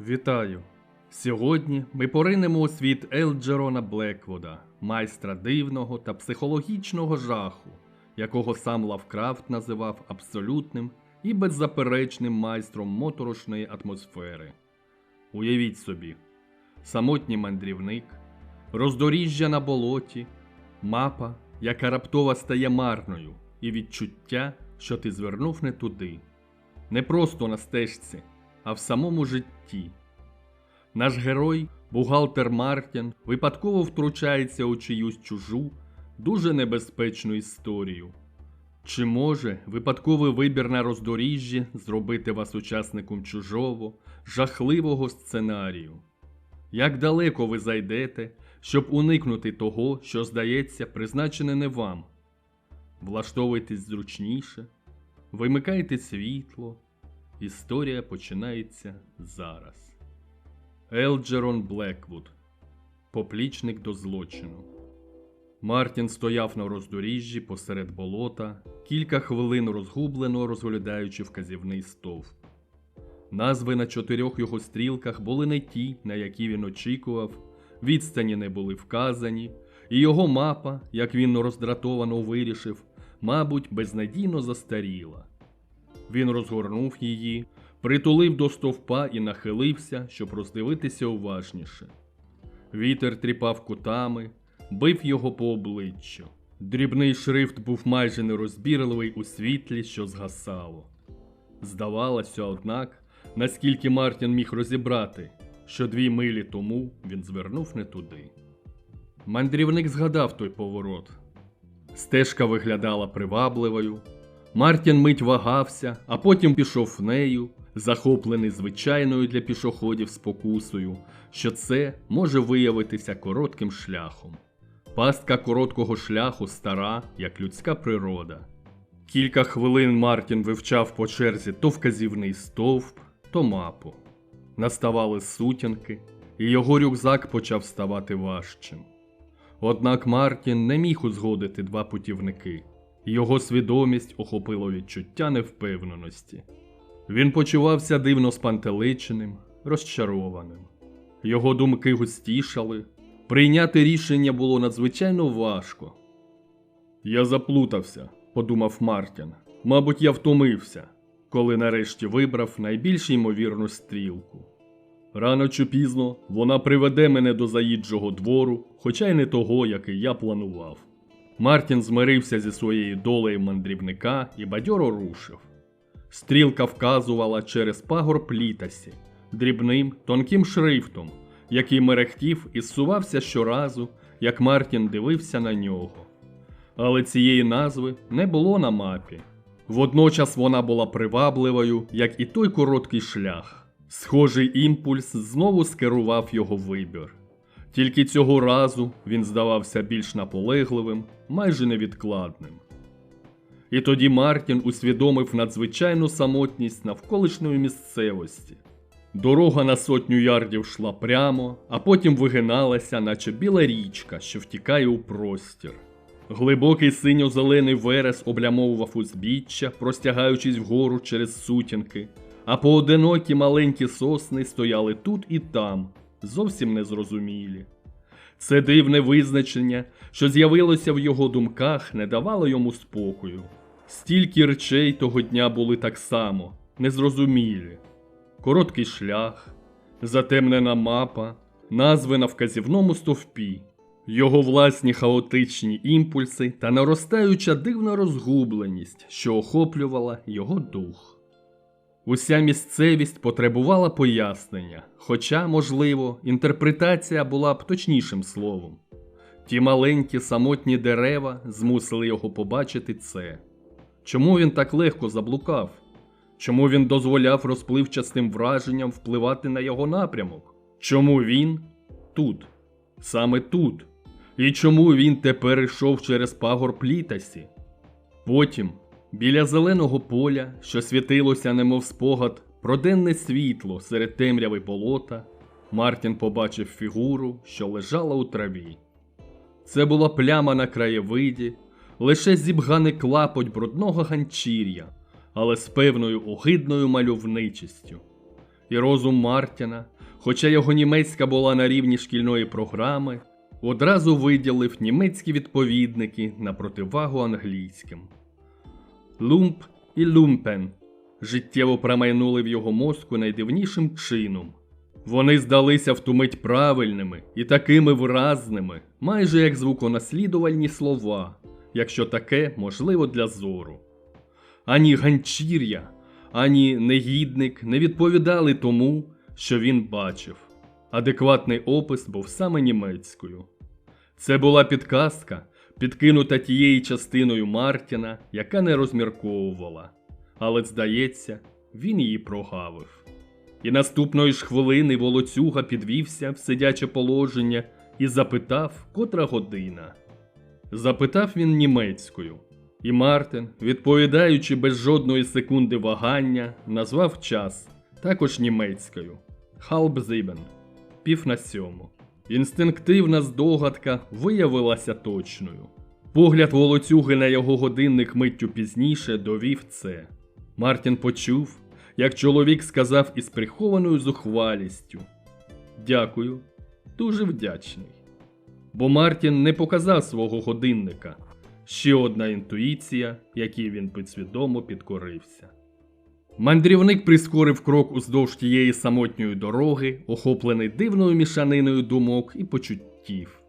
Вітаю! Сьогодні ми поринемо у світ Елджерона Блеквуда, майстра дивного та психологічного жаху, якого сам Лавкрафт називав абсолютним і беззаперечним майстром моторошної атмосфери. Уявіть собі, самотній мандрівник, роздоріжжя на болоті, мапа, яка раптово стає марною, і відчуття, що ти звернув не туди, не просто на стежці, а в самому житті. Наш герой, бухгалтер Мартін, випадково втручається у чиюсь чужу, дуже небезпечну історію. Чи може випадковий вибір на роздоріжжі зробити вас учасником чужого, жахливого сценарію? Як далеко ви зайдете, щоб уникнути того, що здається призначене не вам? Влаштовуйтесь зручніше, вимикайте світло. Історія починається зараз. Елджерон Блеквуд. Поплічник до злочину. Мартін стояв на роздоріжжі посеред болота, кілька хвилин розгублено розглядаючи вказівний стовп. Назви на чотирьох його стрілках були не ті, на які він очікував, відстані не були вказані, і його мапа, як він роздратовано вирішив, мабуть, безнадійно застаріла. Він розгорнув її, притулив до стовпа і нахилився, щоб роздивитися уважніше. Вітер тріпав кутами, бив його по обличчю. Дрібний шрифт був майже нерозбірливий у світлі, що згасало. Здавалося, однак, наскільки Мартін міг розібрати, що дві милі тому він звернув не туди. Мандрівник згадав той поворот. Стежка виглядала привабливою. Мартін мить вагався, а потім пішов нею, захоплений звичайною для пішоходів спокусою, що це може виявитися коротким шляхом. Пастка короткого шляху стара, як людська природа. Кілька хвилин Мартін вивчав по черзі то вказівний стовп, то мапу. Наставали сутінки, і його рюкзак почав ставати важчим. Однак Мартін не міг узгодити два путівники. Його свідомість охопило відчуття невпевненості. Він почувався дивно спантеличеним, розчарованим. Його думки густішали. Прийняти рішення було надзвичайно важко. Я заплутався, подумав Мартін. Мабуть, я втомився, коли нарешті вибрав найбільш ймовірну стрілку. Рано чи пізно вона приведе мене до заїджого двору, хоча й не того, який я планував. Мартін змирився зі своєю долею мандрівника і бадьоро рушив. Стрілка вказувала через пагорб літасі, дрібним, тонким шрифтом, який мерехтів і зсувався щоразу, як Мартін дивився на нього. Але цієї назви не було на мапі. Водночас вона була привабливою, як і той короткий шлях. Схожий імпульс знову скерував його вибір. Тільки цього разу він здавався більш наполегливим, майже невідкладним. І тоді Мартін усвідомив надзвичайну самотність навколишньої місцевості. Дорога на сотню ярдів йшла прямо, а потім вигиналася, наче біла річка, що втікає у простір. Глибокий синьо-зелений верес облямовував узбіччя, простягаючись вгору через сутінки, а поодинокі маленькі сосни стояли тут і там, зовсім незрозумілі. Це дивне визначення, що з'явилося в його думках, не давало йому спокою. Стільки речей того дня були так само, незрозумілі. Короткий шлях, затемнена мапа, назви на вказівному стовпі, його власні хаотичні імпульси та наростаюча дивна розгубленість, що охоплювала його дух. Уся місцевість потребувала пояснення, хоча, можливо, інтерпретація була б точнішим словом. Ті маленькі самотні дерева змусили його побачити це. Чому він так легко заблукав? Чому він дозволяв розпливчастим враженням впливати на його напрямок? Чому він тут, саме тут? І чому він тепер йшов через пагорб літасі? Потім, біля зеленого поля, що світилося, немов спогад, про денне світло серед темряви болота, Мартін побачив фігуру, що лежала у траві. Це була пляма на краєвиді, лише зібганий клапоть брудного ганчір'я, але з певною огидною мальовничістю. і розум Мартіна, хоча його німецька була на рівні шкільної програми, одразу виділив німецькі відповідники на противагу англійським. Лумп і Лумпен життєво промайнули в його мозку найдивнішим чином. Вони здалися в ту мить правильними і такими виразними, майже як звуконаслідувальні слова, якщо таке можливо для зору. Ані ганчір'я, ані негідник не відповідали тому, що він бачив. Адекватний опис був саме німецькою. Це була підказка, підкинута тією частиною Мартіна, яка не розмірковувала. Але, здається, він її прогавив. І наступної ж хвилини волоцюга підвівся в сидяче положення і запитав, котра година. Запитав він німецькою, і Мартин, відповідаючи без жодної секунди вагання, назвав час також німецькою Халбзибен, пів на сьому. Інстинктивна здогадка виявилася точною. Погляд волоцюги на його годинник миттю пізніше довів це. Мартін почув, як чоловік сказав із прихованою зухвалістю: Дякую, дуже вдячний. Бо Мартін не показав свого годинника. Ще одна інтуїція, якій він підсвідомо підкорився. Мандрівник прискорив крок уздовж тієї самотньої дороги, охоплений дивною мішаниною думок і почуттів.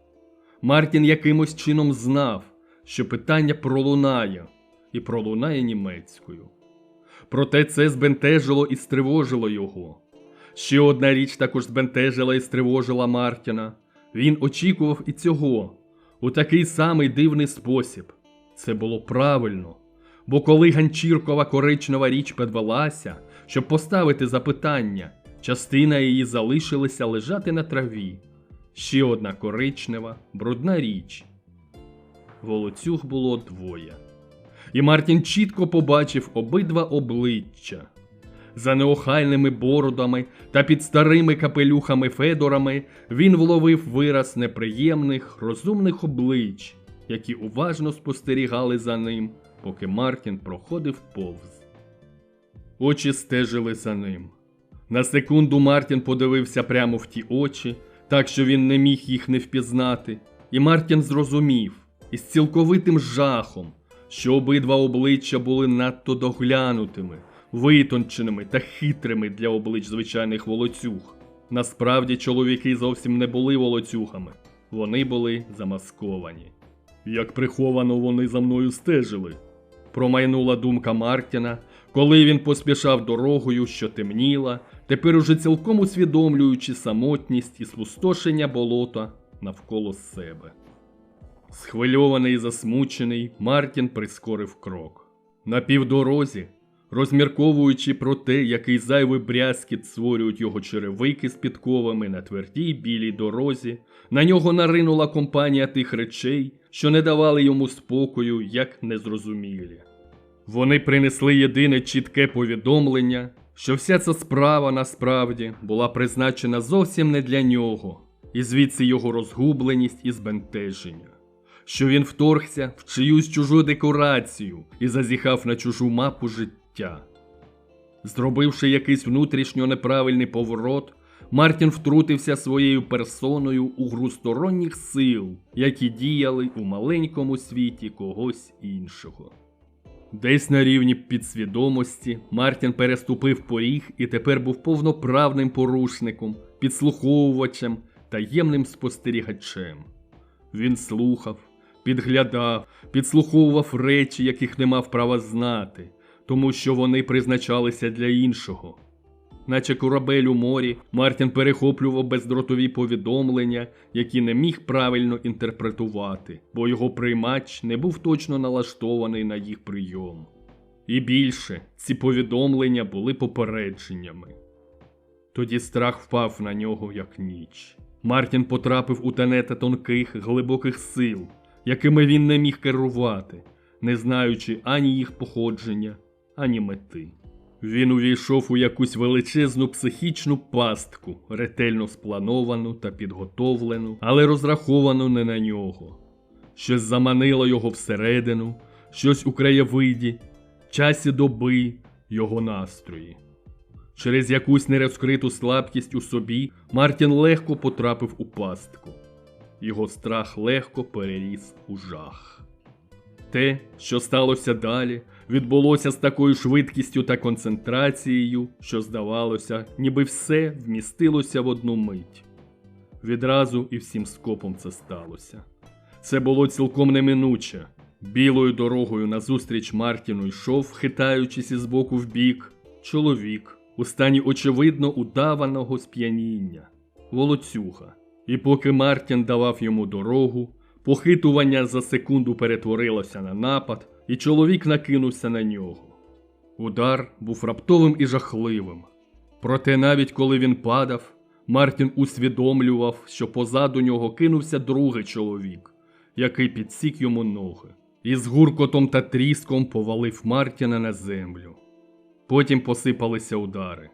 Мартін якимось чином знав, що питання пролунає, і пролунає німецькою. Проте це збентежило і стривожило його. Ще одна річ також збентежила і стривожила Мартіна. Він очікував і цього у такий самий дивний спосіб. Це було правильно. Бо коли ганчіркова коричнева річ підвелася, щоб поставити запитання, частина її залишилася лежати на траві. Ще одна коричнева, брудна річ. Волоцюг було двоє. І Мартін чітко побачив обидва обличчя. За неохайними бородами та під старими капелюхами Федорами він вловив вираз неприємних, розумних облич, які уважно спостерігали за ним, поки Мартін проходив повз. Очі стежили за ним. На секунду Мартін подивився прямо в ті очі, так що він не міг їх не впізнати, і Мартін зрозумів із цілковитим жахом, що обидва обличчя були надто доглянутими, витонченими та хитрими для облич звичайних волоцюг. Насправді чоловіки зовсім не були волоцюгами, вони були замасковані. Як приховано вони за мною стежили, промайнула думка Мартіна, коли він поспішав дорогою, що темніла, тепер уже цілком усвідомлюючи самотність і спустошення болота навколо себе. Схвильований і засмучений, Мартін прискорив крок. На півдорозі, розмірковуючи про те, який зайвий брязкіт створюють його черевики з підковами на твердій білій дорозі, на нього наринула компанія тих речей, що не давали йому спокою, як незрозумілі. Вони принесли єдине чітке повідомлення, що вся ця справа насправді була призначена зовсім не для нього, і звідси його розгубленість і збентеження що він вторгся в чиюсь чужу декорацію і зазіхав на чужу мапу життя. Зробивши якийсь внутрішньо неправильний поворот, Мартін втрутився своєю персоною у гру сторонніх сил, які діяли у маленькому світі когось іншого. Десь на рівні підсвідомості Мартін переступив поріг і тепер був повноправним порушником, підслуховувачем, таємним спостерігачем. Він слухав, підглядав, підслуховував речі, яких не мав права знати, тому що вони призначалися для іншого. Наче корабель у морі, Мартін перехоплював бездротові повідомлення, які не міг правильно інтерпретувати, бо його приймач не був точно налаштований на їх прийом. І більше ці повідомлення були попередженнями. Тоді страх впав на нього, як ніч. Мартін потрапив у тенета тонких, глибоких сил, якими він не міг керувати, не знаючи ані їх походження, ані мети. Він увійшов у якусь величезну психічну пастку, ретельно сплановану та підготовлену, але розраховану не на нього. Щось заманило його всередину, щось у краєвиді, часі доби, його настрої. Через якусь нерозкриту слабкість у собі Мартін легко потрапив у пастку. Його страх легко переріс у жах. Те, що сталося далі, відбулося з такою швидкістю та концентрацією, що здавалося, ніби все вмістилося в одну мить. Відразу і всім скопом це сталося. Це було цілком неминуче. Білою дорогою назустріч Мартіну йшов, хитаючись із боку в бік, чоловік у стані очевидно удаваного сп'яніння, волоцюга. І поки Мартін давав йому дорогу, похитування за секунду перетворилося на напад, і чоловік накинувся на нього. Удар був раптовим і жахливим. Проте навіть коли він падав, Мартін усвідомлював, що позаду нього кинувся другий чоловік, який підсік йому ноги, і з гуркотом та тріском повалив Мартіна на землю. Потім посипалися удари.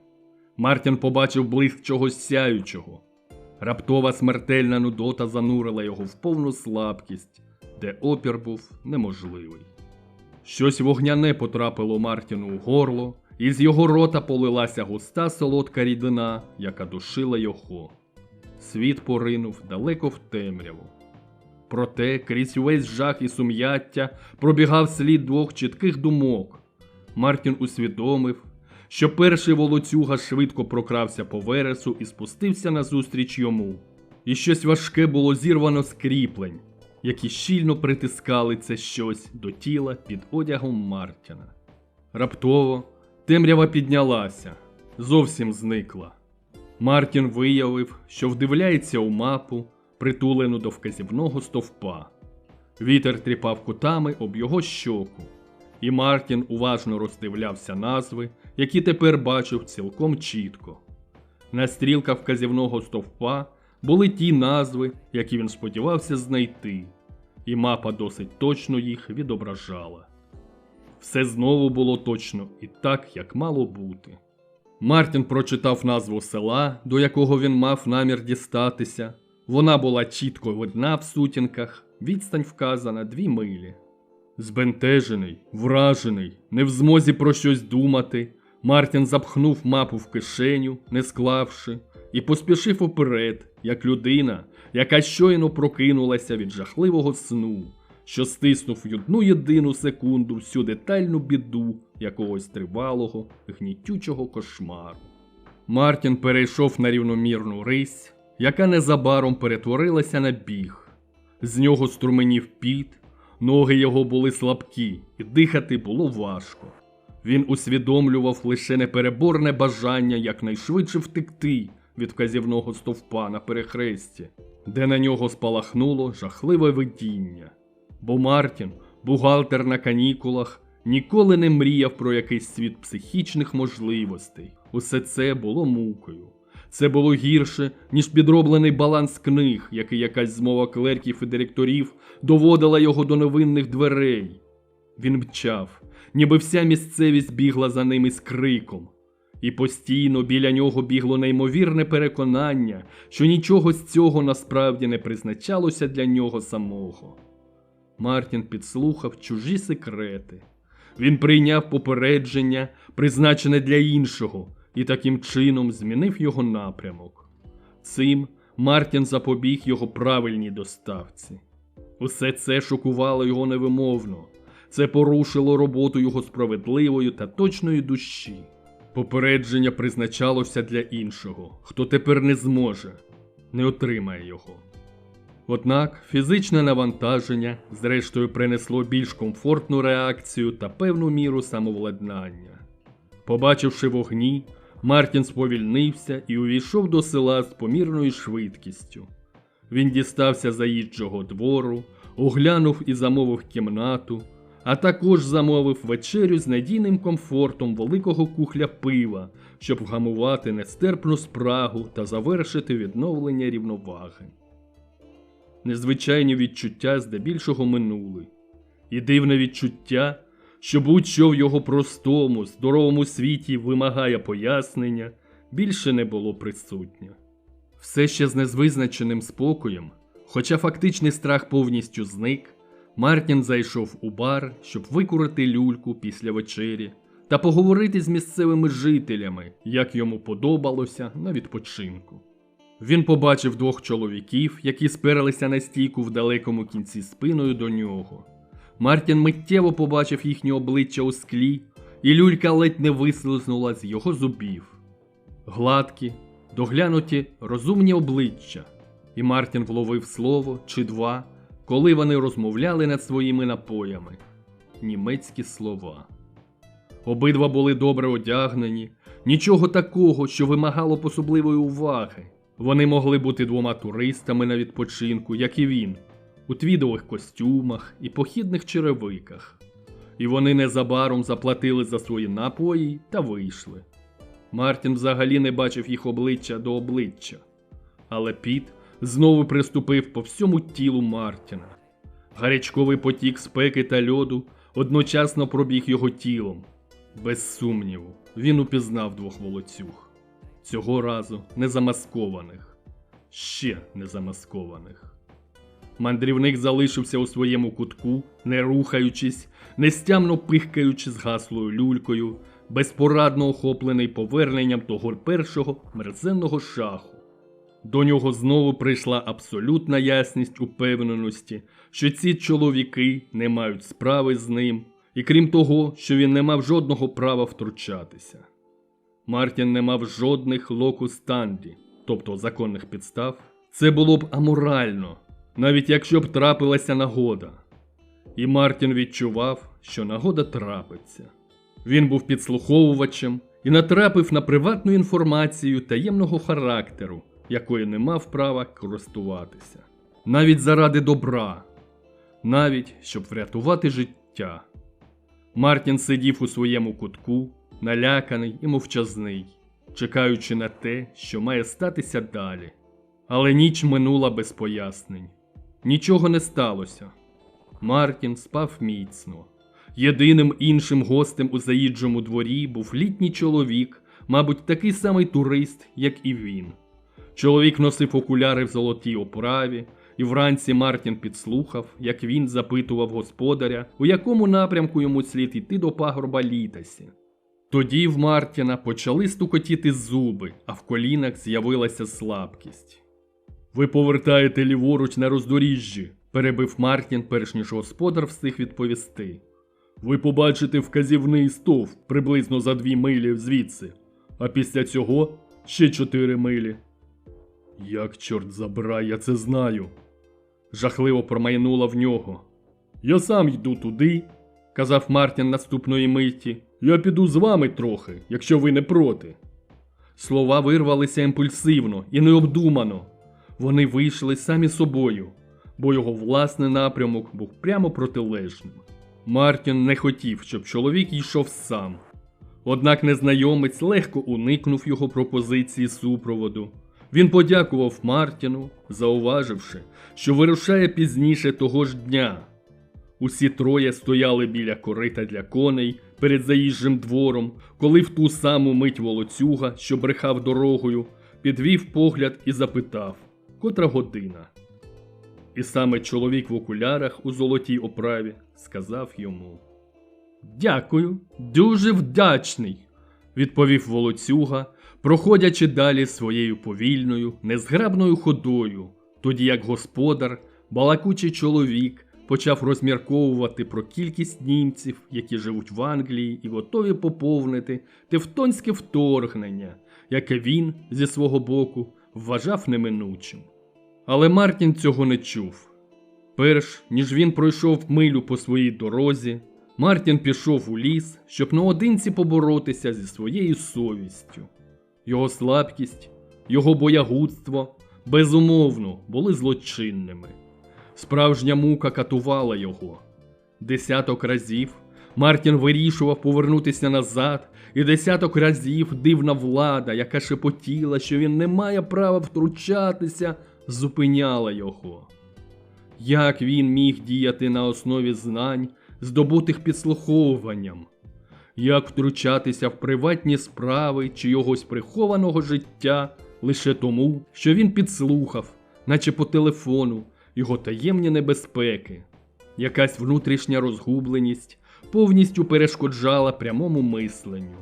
Мартін побачив блиск чогось сяючого. Раптова смертельна нудота занурила його в повну слабкість, де опір був неможливий. Щось вогняне потрапило Мартіну у горло, і з його рота полилася густа солодка рідина, яка душила його. Світ поринув далеко в темряву. Проте крізь увесь жах і сум'яття пробігав слід двох чітких думок. Мартін усвідомив, що перший волоцюга швидко прокрався по вересу і спустився назустріч йому, і щось важке було зірвано з кріплень, які щільно притискали це щось до тіла під одягом Мартіна. Раптово темрява піднялася, зовсім зникла. Мартін виявив, що вдивляється у мапу, притулену до вказівного стовпа. Вітер тріпав кутами об його щоку, і Мартін уважно роздивлявся назви, які тепер бачив цілком чітко. На стрілках вказівного стовпа були ті назви, які він сподівався знайти, і мапа досить точно їх відображала. Все знову було точно і так, як мало бути. Мартін прочитав назву села, до якого він мав намір дістатися. Вона була чітко видна в сутінках, відстань вказана дві милі. Збентежений, вражений, не в змозі про щось думати, Мартін запхнув мапу в кишеню, не склавши, і поспішив уперед, як людина, яка щойно прокинулася від жахливого сну, що стиснув в одну єдину секунду всю детальну біду якогось тривалого, гнітючого кошмару. Мартін перейшов на рівномірну рись, яка незабаром перетворилася на біг. З нього струменів піт, ноги його були слабкі, і дихати було важко. Він усвідомлював лише непереборне бажання якнайшвидше втекти від вказівного стовпа на перехресті, де на нього спалахнуло жахливе видіння. Бо Мартін, бухгалтер на канікулах, ніколи не мріяв про якийсь світ психічних можливостей. Усе це було мукою. Це було гірше, ніж підроблений баланс книг, який якась змова клерків і директорів доводила його до невинних дверей. Він мчав, ніби вся місцевість бігла за ним із криком, і постійно біля нього бігло неймовірне переконання, що нічого з цього насправді не призначалося для нього самого. Мартін підслухав чужі секрети. Він прийняв попередження, призначене для іншого, і таким чином змінив його напрямок. Цим Мартін запобіг його правильній доставці. Усе це шокувало його невимовно. Це порушило роботу його справедливої та точної душі. Попередження призначалося для іншого, хто тепер не зможе, не отримає його. Однак фізичне навантаження, зрештою, принесло більш комфортну реакцію та певну міру самовладнання. Побачивши вогні, Мартін сповільнився і увійшов до села з помірною швидкістю. Він дістався заїжджого двору, оглянув і замовив кімнату, а також замовив вечерю з надійним комфортом великого кухля пива, щоб вгамувати нестерпну спрагу та завершити відновлення рівноваги. Незвичайні відчуття здебільшого минули, і дивне відчуття, що будь-що в його простому, здоровому світі вимагає пояснення, більше не було присутнє. Все ще з незвизначеним спокоєм, хоча фактичний страх повністю зник, Мартін зайшов у бар, щоб викурити люльку після вечері та поговорити з місцевими жителями, як йому подобалося на відпочинку. Він побачив двох чоловіків, які спиралися на стійку в далекому кінці спиною до нього. Мартін миттєво побачив їхнє обличчя у склі, і люлька ледь не вислизнула з його зубів. Гладкі, доглянуті, розумні обличчя, і Мартін вловив слово чи два, коли вони розмовляли над своїми напоями. Німецькі слова. Обидва були добре одягнені, нічого такого, що вимагало б особливої уваги. Вони могли бути двома туристами на відпочинку, як і він, у твідових костюмах і похідних черевиках. І вони незабаром заплатили за свої напої та вийшли. Мартін взагалі не бачив їх обличчя до обличчя, але піт знову приступив по всьому тілу Мартіна. Гарячковий потік спеки та льоду одночасно пробіг його тілом. Без сумніву, він упізнав двох волоцюг. Цього разу не замаскованих, ще не замаскованих. Мандрівник залишився у своєму кутку, не рухаючись, нестямно пихкаючи з гаслою люлькою, безпорадно охоплений поверненням того першого мерзенного шаху. До нього знову прийшла абсолютна ясність упевненості, що ці чоловіки не мають справи з ним, і крім того, що він не мав жодного права втручатися. Мартін не мав жодних локус танді, тобто законних підстав. Це було б аморально, навіть якщо б трапилася нагода. І Мартін відчував, що нагода трапиться. Він був підслуховувачем і натрапив на приватну інформацію таємного характеру, якою не мав права користуватися. Навіть заради добра, навіть щоб врятувати життя. Мартін сидів у своєму кутку, наляканий і мовчазний, чекаючи на те, що має статися далі. Але ніч минула без пояснень. Нічого не сталося. Мартін спав міцно. Єдиним іншим гостем у заїджому дворі був літній чоловік, мабуть, такий самий турист, як і він. Чоловік носив окуляри в золотій оправі, і вранці Мартін підслухав, як він запитував господаря, у якому напрямку йому слід іти до пагорба літасі. Тоді в Мартіна почали стукотіти зуби, а в колінах з'явилася слабкість. Ви повертаєте ліворуч на роздоріжжі, перебив Мартін, перш ніж господар встиг відповісти. Ви побачите вказівний стовп приблизно за дві милі звідси, а після цього ще чотири милі. Як чорт забирай, я це знаю. Жахливо промайнула в нього. Я сам йду туди, казав Мартін наступної миті. Я піду з вами трохи, якщо ви не проти. Слова вирвалися імпульсивно і необдумано. Вони вийшли самі собою, бо його власний напрямок був прямо протилежним. Мартін не хотів, щоб чоловік йшов сам. Однак незнайомець легко уникнув його пропозиції супроводу. Він подякував Мартіну, зауваживши, що вирушає пізніше того ж дня. Усі троє стояли біля корита для коней перед заїжджим двором, коли в ту саму мить волоцюга, що брехав дорогою, підвів погляд і запитав, котра година. І саме чоловік в окулярах у золотій оправі сказав йому: Дякую, дуже вдячний, відповів волоцюга, проходячи далі своєю повільною, незграбною ходою, тоді як господар, балакучий чоловік, почав розмірковувати про кількість німців, які живуть в Англії і готові поповнити тевтонське вторгнення, яке він зі свого боку вважав неминучим. Але Мартін цього не чув. Перш ніж він пройшов милю по своїй дорозі, Мартін пішов у ліс, щоб наодинці поборотися зі своєю совістю. Його слабкість, його боягудство безумовно були злочинними. Справжня мука катувала його. Десяток разів Мартін вирішував повернутися назад, і десяток разів дивна влада, яка шепотіла, що він не має права втручатися, зупиняла його. Як він міг діяти на основі знань, здобутих підслуховуванням? Як втручатися в приватні справи чийогось прихованого життя лише тому, що він підслухав, наче по телефону, його таємні небезпеки? Якась внутрішня розгубленість повністю перешкоджала прямому мисленню.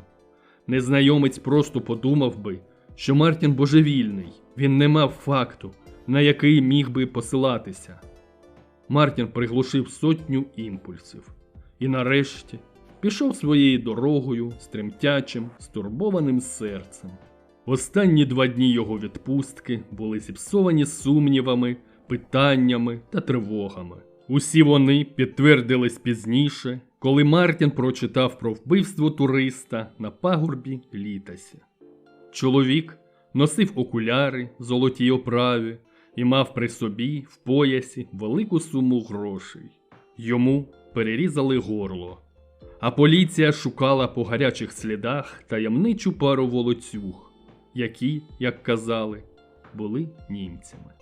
Незнайомець просто подумав би, що Мартін божевільний, він не мав факту, на який міг би посилатися. Мартін приглушив сотню імпульсів і нарешті пішов своєю дорогою з стурбованим серцем. Останні два дні його відпустки були зіпсовані сумнівами, питаннями та тривогами. Усі вони підтвердились пізніше, коли Мартін прочитав про вбивство туриста на пагорбі літасі. Чоловік носив окуляри в золотій оправі і мав при собі в поясі велику суму грошей. Йому перерізали горло, а поліція шукала по гарячих слідах таємничу пару волоцюг, які, як казали, були німцями.